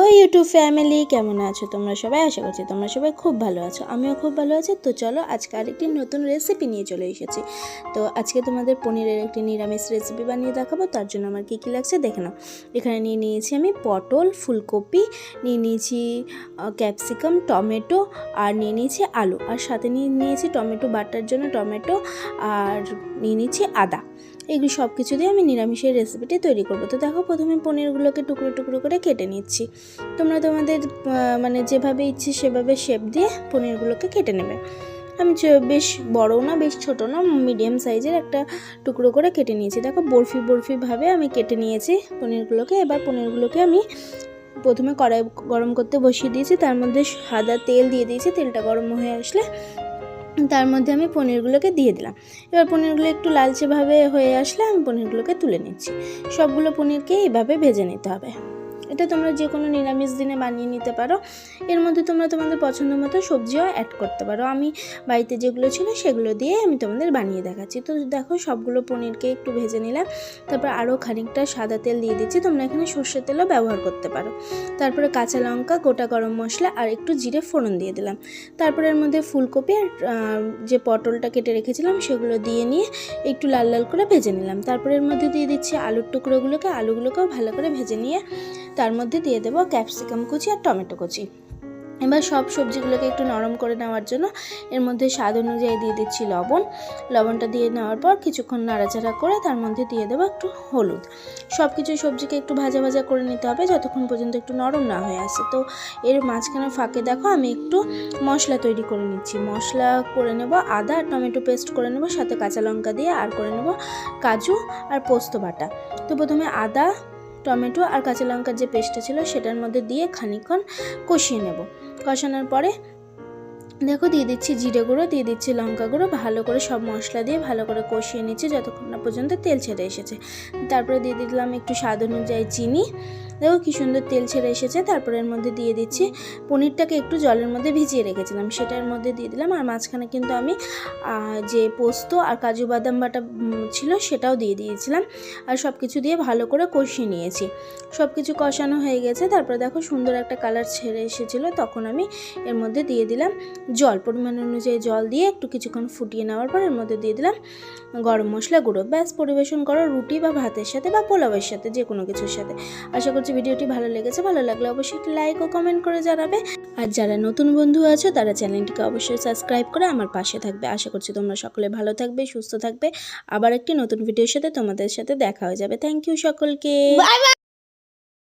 ও YouTube family কেমন আছো তোমরা সবাই? আশা করছি তোমরা সবাই খুব ভালো আছো। আমিও খুব ভালো আছি। তো চলো, আজকে আরেকটি নতুন রেসিপি নিয়ে চলে এসেছি। তো আজকে তোমাদের পনিরের একটি নিরামিষ রেসিপি বানিয়ে দেখাবো। তার জন্য আমার কী কী লাগছে দেখে নাও। এখানে নিয়ে নিয়েছি আমি পটল, ফুলকপি, নিয়ে নিয়েছি ক্যাপসিকাম টমেটো আর নিয়ে নিয়েছি আলু। আর সাথে নিয়ে নিয়েছি টমেটো বাটার জন্য টমেটো আর নিয়ে নিয়েছি আদা। এগুলো সব কিছু দিয়ে আমি নিরামিষের রেসিপিটি তৈরি করব। তো দেখো, প্রথমে পনিরগুলোকে টুকরো টুকরো করে কেটে নিচ্ছি। তোমরা তোমাদের মানে যেভাবে ইচ্ছে সেভাবে শেপ দিয়ে পনিরগুলোকে কেটে নেবে। আমি বেশ বড় না, বেশ ছোট না মিডিয়াম সাইজের একটা টুকরো করে কেটে নিয়েছি। দেখো, বরফি বরফিভাবে আমি কেটে নিয়েছি পনিরগুলোকে। এবার পনিরগুলোকে আমি প্রথমে কড়াই গরম করতে বসিয়ে দিয়েছি। তার মধ্যে সাদা তেল দিয়ে দিয়েছি, তেলটা গরম হয়ে আসলে তার মধ্যে আমি পনিরগুলোকে দিয়ে দিলাম। এবার পনিরগুলো একটু লালচেভাবে হয়ে আসলে আমি পনিরগুলোকে তুলে নিচ্ছি। সবগুলো পনিরকে এইভাবে ভেজে নিতে হবে। এটা তোমরা যে কোনো নিরামিষ দিনে বানিয়ে নিতে পারো। এর মধ্যে তোমরা তোমাদের পছন্দ মতো সবজিও অ্যাড করতে পারো। আমি বাড়িতে যেগুলো ছিল সেগুলো দিয়ে আমি তোমাদের বানিয়ে দেখাচ্ছি। তো দেখো সবগুলো পনিরকে একটু ভেজে নিলাম। তারপর আরও খানিকটা সাদা তেল দিয়ে দিচ্ছি। তোমরা এখানে সর্ষের তেলও ব্যবহার করতে পারো। তারপরে কাঁচা লঙ্কা, গোটা গরম মশলা আর একটু জিরে ফোড়ন দিয়ে দিলাম। তারপরে এর মধ্যে ফুলকপি আর যে পটলটা কেটে রেখেছিলাম সেগুলো দিয়ে নিয়ে একটু লাল লাল করে ভেজে নিলাম। তারপরে এর মধ্যে দিয়ে দিচ্ছি আলুর টুকরোগুলোকে। আলুগুলোকেও ভালো করে ভেজে নিয়ে তার মধ্যে দিয়ে দেবো ক্যাপসিকাম কুচি আর টমেটো কুচি। এবার সব সবজিগুলোকে একটু নরম করে নেওয়ার জন্য এর মধ্যে স্বাদ অনুযায়ী দিয়ে দিচ্ছি লবণ। লবণটা দিয়ে নেওয়ার পর কিছুক্ষণ নাড়াচাড়া করে তার মধ্যে দিয়ে দেবো একটু হলুদ। সব কিছু সবজিকে একটু ভাজা ভাজা করে নিতে হবে যতক্ষণ পর্যন্ত একটু নরম না হয়ে আসে। তো এর মাঝখানে ফাঁকে দেখো আমি একটু মশলা তৈরি করে নিচ্ছি। মশলা করে নেব আদা আর টমেটো পেস্ট করে নেব, সাথে কাঁচা লঙ্কা দিয়ে আর করে নেব কাজু আর পোস্ত বাটা। তো প্রথমে আদা টমেটো আর কাঁচা লঙ্কার যে পেস্টটা ছিল সেটার মধ্যে দিয়ে খানিকক্ষণ কষিয়ে নেব। কষানোর পরে দেখো দিয়ে দিচ্ছি জিরে গুঁড়ো, দিয়ে দিচ্ছি লঙ্কা গুঁড়ো, ভালো করে সব মশলা দিয়ে ভালো করে কষিয়ে নিচ্ছি যতক্ষণ না পর্যন্ত তেল ছেড়ে এসেছে। তারপরে দিয়ে দিলাম একটু স্বাদ অনুযায়ী চিনি। দেখো কি সুন্দর তেল ছেড়ে এসেছে, তারপর এর মধ্যে দিয়ে দিচ্ছি পনিরটাকে একটু জলের মধ্যে ভিজিয়ে রেখেছিলাম। সেটার মধ্যে দিয়ে দিলাম আর মাঝখানে কিন্তু আমি যে পোস্ত আর কাজু বাদাম বাটা ছিল সেটাও দিয়ে দিয়েছিলাম। আর সব কিছু দিয়ে ভালো করে কষিয়ে নিয়েছি। সব কিছু কষানো হয়ে গেছে, তারপরে দেখো সুন্দর একটা কালার ছেড়ে এসেছিল, তখন আমি এর মধ্যে দিয়ে দিলাম জল। পরিমাণ অনুযায়ী জল দিয়ে একটু কিছুক্ষণ ফুটিয়ে নেওয়ার পর এর মধ্যে দিয়ে দিলাম গরম মশলা গুঁড়ো। ব্যাস, পরিবেশন করো রুটি বা ভাতের সাথে বা পোলাওয়ের সাথে যে কোনো কিছুর সাথে। আশা করছি ভিডিওটি ভালো লেগেছে, ভালো লাগলে অবশ্যই একটি লাইক ও কমেন্ট করে জানাবে। আর যারা নতুন বন্ধু আছো, তারা চ্যানেলটিকে অবশ্যই সাবস্ক্রাইব করে আমার পাশে থাকবে। আশা করছি তোমরা সকলে ভালো থাকবে, সুস্থ থাকবে। আবার একটি নতুন ভিডিওর সাথে তোমাদের সাথে দেখা হয়ে যাবে। থ্যাংক ইউ সকলকে।